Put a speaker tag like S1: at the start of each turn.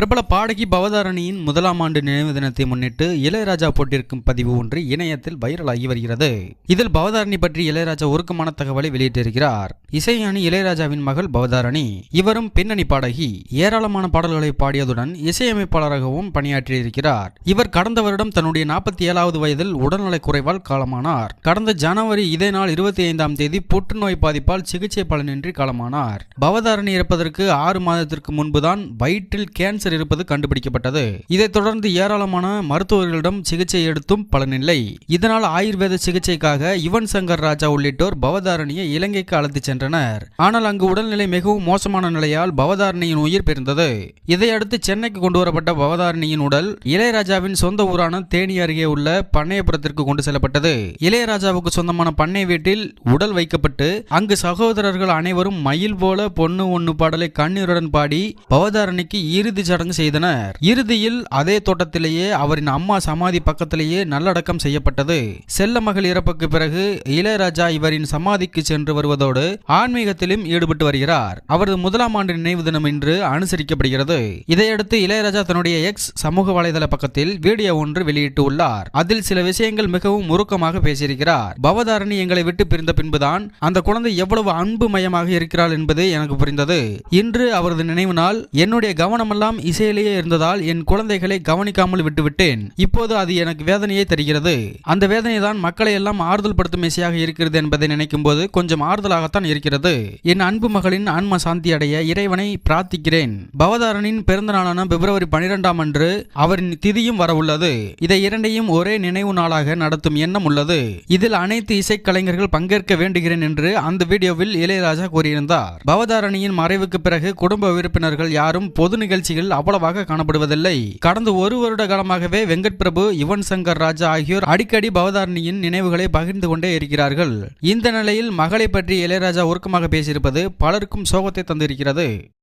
S1: பிரபல பாடகி பவதாரணியின் முதலாம் ஆண்டு நினைவு தினத்தை முன்னிட்டு இளையராஜா போட்டிருக்கும் பதிவு ஒன்று இணையத்தில் வைரலாகி வருகிறது இதில் பவதாரணி பற்றி இளையராஜா உருக்கமான தகவலை வெளியிட்டிருக்கிறார் இசையணி இளையராஜாவின் மகள் பவதாரணி இவரும் பின்னணி பாடகி ஏராளமான பாடல்களை பாடியதுடன் இசையமைப்பாளராகவும் பணியாற்றியிருக்கிறார் இவர் கடந்த வருடம் தன்னுடைய நாற்பத்தி ஏழாவது வயதில் உடல்நலக் குறைவால் காலமானார் கடந்த ஜனவரி இதே நாள் இருபத்தி ஐந்தாம் தேதி புற்றுநோய் பாதிப்பால் சிகிச்சை பலனின்றி காலமானார் பவதாரணி இறப்பதற்கு ஆறு மாதத்திற்கு முன்புதான் வயிற்றில் கேன்சர் கேன்சர் இருப்பது கண்டுபிடிக்கப்பட்டது இதைத் தொடர்ந்து ஏராளமான மருத்துவர்களிடம் சிகிச்சை எடுத்தும் பலனில்லை இதனால் ஆயுர்வேத சிகிச்சைக்காக யுவன் சங்கர் ராஜா உள்ளிட்டோர் பவதாரணியை இலங்கைக்கு அழைத்துச் சென்றனர் ஆனால் அங்கு உடல்நிலை மிகவும் மோசமான நிலையால் பவதாரணியின் உயிர் பெருந்தது இதையடுத்து சென்னைக்கு கொண்டு வரப்பட்ட பவதாரணியின் உடல் இளையராஜாவின் சொந்த ஊரான தேனி அருகே உள்ள பண்ணையபுரத்திற்கு கொண்டு செல்லப்பட்டது இளையராஜாவுக்கு சொந்தமான பண்ணை வீட்டில் உடல் வைக்கப்பட்டு அங்கு சகோதரர்கள் அனைவரும் மயில் போல பொண்ணு ஒண்ணு பாடலை கண்ணீருடன் பாடி பவதாரணிக்கு இறுதி சடங்கு செய்தனர் இறுதியில் அதே தோட்டத்திலேயே அவரின் அம்மா சமாதி பக்கத்திலேயே நல்லடக்கம் செய்யப்பட்டது செல்ல மகள் இறப்புக்கு பிறகு இளையராஜா இவரின் சமாதிக்கு சென்று வருவதோடு ஆன்மீகத்திலும் ஈடுபட்டு வருகிறார் அவரது முதலாம் ஆண்டு நினைவு தினம் இன்று அனுசரிக்கப்படுகிறது இதையடுத்து இளையராஜா தன்னுடைய எக்ஸ் சமூக வலைதள பக்கத்தில் வீடியோ ஒன்று வெளியிட்டு உள்ளார் அதில் சில விஷயங்கள் மிகவும் முருக்கமாக பேசியிருக்கிறார் பவதாரணி எங்களை விட்டு பிரிந்த பின்புதான் அந்த குழந்தை எவ்வளவு அன்பு மயமாக இருக்கிறாள் என்பது எனக்கு புரிந்தது இன்று அவரது நினைவு நாள் என்னுடைய கவனமெல்லாம் இசையிலேயே இருந்ததால் என் குழந்தைகளை கவனிக்காமல் விட்டுவிட்டேன் இப்போது அது எனக்கு வேதனையை தருகிறது அந்த வேதனை தான் மக்களை எல்லாம் ஆறுதல் படுத்தும் இசையாக இருக்கிறது என்பதை நினைக்கும் போது கொஞ்சம் ஆறுதலாகத்தான் இருக்கிறது என் அன்பு மகளின் ஆன்ம சாந்தி அடைய இறைவனை பிரார்த்திக்கிறேன் பவதாரனின் பிறந்த நாளான பிப்ரவரி பனிரெண்டாம் அன்று அவரின் திதியும் வரவுள்ளது இதை இரண்டையும் ஒரே நினைவு நாளாக நடத்தும் எண்ணம் உள்ளது இதில் அனைத்து இசைக்கலைஞர்கள் பங்கேற்க வேண்டுகிறேன் என்று அந்த வீடியோவில் இளையராஜா கூறியிருந்தார் பவதாரணியின் மறைவுக்கு பிறகு குடும்ப உறுப்பினர்கள் யாரும் பொது நிகழ்ச்சியில் படங்களில் அவ்வளவாக காணப்படுவதில்லை கடந்த ஒரு வருட காலமாகவே வெங்கட் பிரபு யுவன் சங்கர் ராஜா ஆகியோர் அடிக்கடி பவதாரணியின் நினைவுகளை பகிர்ந்து கொண்டே இருக்கிறார்கள் இந்த நிலையில் மகளை பற்றி இளையராஜா உருக்கமாக பேசியிருப்பது பலருக்கும் சோகத்தை தந்திருக்கிறது